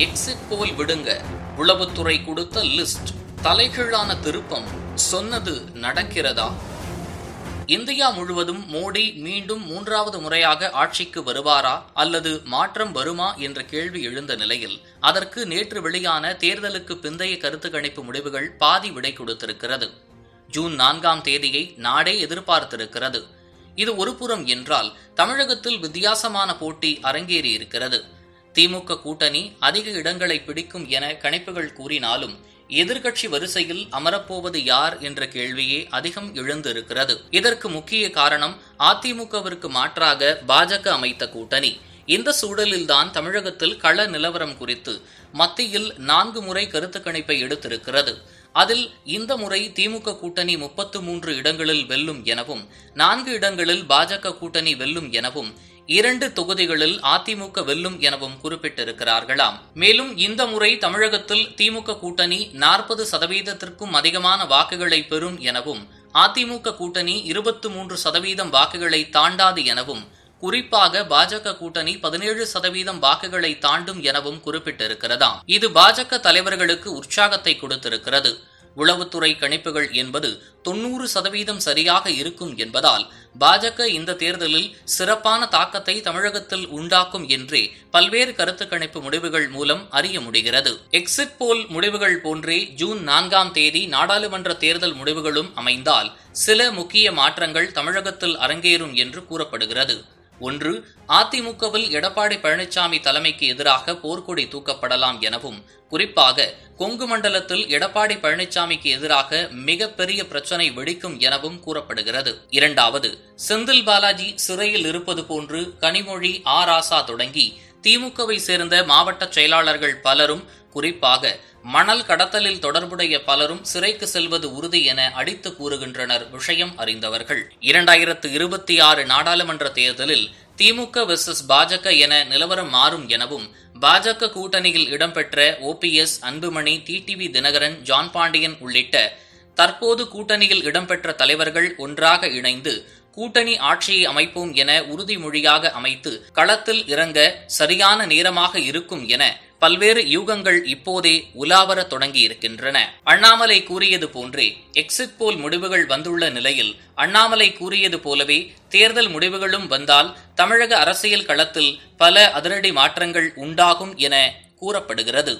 Exit போல் விடுங்க. உளவுத்துறை கொடுத்த லிஸ்ட். தலைகீழான திருப்பம் சொன்னது நடக்கிறதா? இந்தியா முழுவதும் மோடி மீண்டும் மூன்றாவது முறையாக ஆட்சிக்கு வருவாரா? அல்லது மாற்றம் வருமா? என்ற கேள்வி எழுந்த நிலையில் அதற்கு நேற்று வெளியான தேர்தலுக்கு பிந்தைய கருத்து கணிப்பு முடிவுகள் பாதி விடை கொடுத்திருக்கிறது. ஜூன் நான்காம் தேதியை நாடே எதிர்பார்த்திருக்கிறது. இது ஒருபுறம் என்றால் தமிழகத்தில் வித்தியாசமான போட்டி அரங்கேறி இருக்கிறது திமுக கூட்டணி அதிக இடங்களை பிடிக்கும் என கணிப்புகள் கூறினாலும் எதிர்கட்சி வரிசையில் அமரப்போவது யார் என்ற கேள்வியே அதிகம் எழுந்திருக்கிறது. இதற்கு முக்கிய காரணம் அதிமுகவிற்கு மாற்றாக பாஜக அமைத்த கூட்டணி. இந்த சூழலில்தான் தமிழகத்தில் கள நிலவரம் குறித்து மத்தியில் நான்கு முறை கருத்து கணிப்பை எடுத்திருக்கிறது. அதில் இந்த முறை திமுக கூட்டணி முப்பத்து மூன்று இடங்களில் வெல்லும் எனவும் நான்கு இடங்களில் பாஜக கூட்டணி வெல்லும் எனவும் இரண்டு தொகுதிகளில் அதிமுக வெல்லும் எனவும் குறிப்பிட்டிருக்கிறார்களாம். மேலும் இந்த முறை தமிழகத்தில் திமுக கூட்டணி நாற்பது சதவீதத்திற்கும் அதிகமான வாக்குகளை பெறும் எனவும் அதிமுக கூட்டணி இருபத்து மூன்று சதவீதம் வாக்குகளை தாண்டாது எனவும் குறிப்பாக பாஜக கூட்டணி பதினேழு சதவீதம் வாக்குகளை தாண்டும் எனவும் குறிப்பிட்டிருக்கிறதாம். இது பாஜக தலைவர்களுக்கு உற்சாகத்தை கொடுத்திருக்கிறது. உளவுத்துறை கணிப்புகள் என்பது தொன்னூறு சதவீதம் சரியாக இருக்கும் என்பதால் பாஜக இந்த தேர்தலில் சிறப்பான தாக்கத்தை தமிழகத்தில் உண்டாக்கும் என்றே பல்வேறு கருத்து கணிப்பு முடிவுகள் மூலம் அறிய முடிகிறது. எக்ஸிட் போல் முடிவுகள் போன்றே ஜூன் நான்காம் தேதி நாடாளுமன்ற தேர்தல் முடிவுகளும் அமைந்தால் சில முக்கிய மாற்றங்கள் தமிழகத்தில் அரங்கேறும் என்று கூறப்படுகிறது. ஒன்று அதிமுகவில் எடப்பாடி பழனிசாமி தலைமைக்கு எதிராக போர்க்கொடி தூக்கப்படலாம் எனவும் குறிப்பாக கொங்கு மண்டலத்தில் எடப்பாடி பழனிசாமிக்கு எதிராக மிகப்பெரிய பிரச்சனை வெடிக்கும் எனவும் கூறப்படுகிறது. இரண்டாவது செந்தில் பாலாஜி சிறையில் இருப்பது போன்று கனிமொழி ஆராசா தொடங்கி திமுகவை சேர்ந்த மாவட்ட செயலாளர்கள் பலரும் குறிப்பாக மணல் கடத்தலில் தொடர்புடைய பலரும் சிறைக்கு செல்வது உறுதி என அடித்து கூறுகின்றனர் விஷயம் அறிந்தவர்கள். இரண்டாயிரத்து இருபத்தி ஆறு நாடாளுமன்ற தேர்தலில் திமுக வெர்சஸ் பாஜக என நிலவரம் மாறும் எனவும் பாஜக கூட்டணியில் இடம்பெற்ற ஓபிஎஸ் அன்புமணி டிடிவி தினகரன் ஜான் பாண்டியன் உள்ளிட்ட தற்போது கூட்டணியில் இடம்பெற்ற தலைவர்கள் ஒன்றாக இணைந்து கூட்டணி ஆட்சியை அமைப்போம் என உறுதிமொழியாக அமைத்து களத்தில் இறங்க சரியான நேரமாக இருக்கும் என பல்வேறு யூகங்கள் இப்போதே உலாவர தொடங்கி இருக்கின்றன அண்ணாமலை கூறியது போன்றே எக்ஸிட் போல் முடிவுகள் வந்துள்ள நிலையில் அண்ணாமலை கூறியது போலவே தேர்தல் முடிவுகளும் வந்தால் தமிழக அரசியல் களத்தில் பல அதிரடி மாற்றங்கள் உண்டாகும் என கூறப்படுகிறது.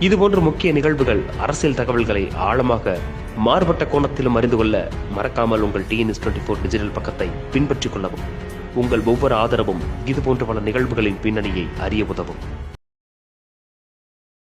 இதுபோன்ற முக்கிய நிகழ்வுகள் அரசியல் தகவல்களை ஆழமாக மாறுபட்ட கோணத்திலும் அறிந்து கொள்ள மறக்காமல் உங்கள் டிஎன்எஸ் டுவெண்ட்டி ஃபோர் டிஜிட்டல் பக்கத்தை பின்பற்றிக் கொள்ளவும் உங்கள் ஒவ்வொரு ஆதரவும் இதுபோன்ற பல நிகழ்வுகளின் பின்னணியை அறிய உதவும்.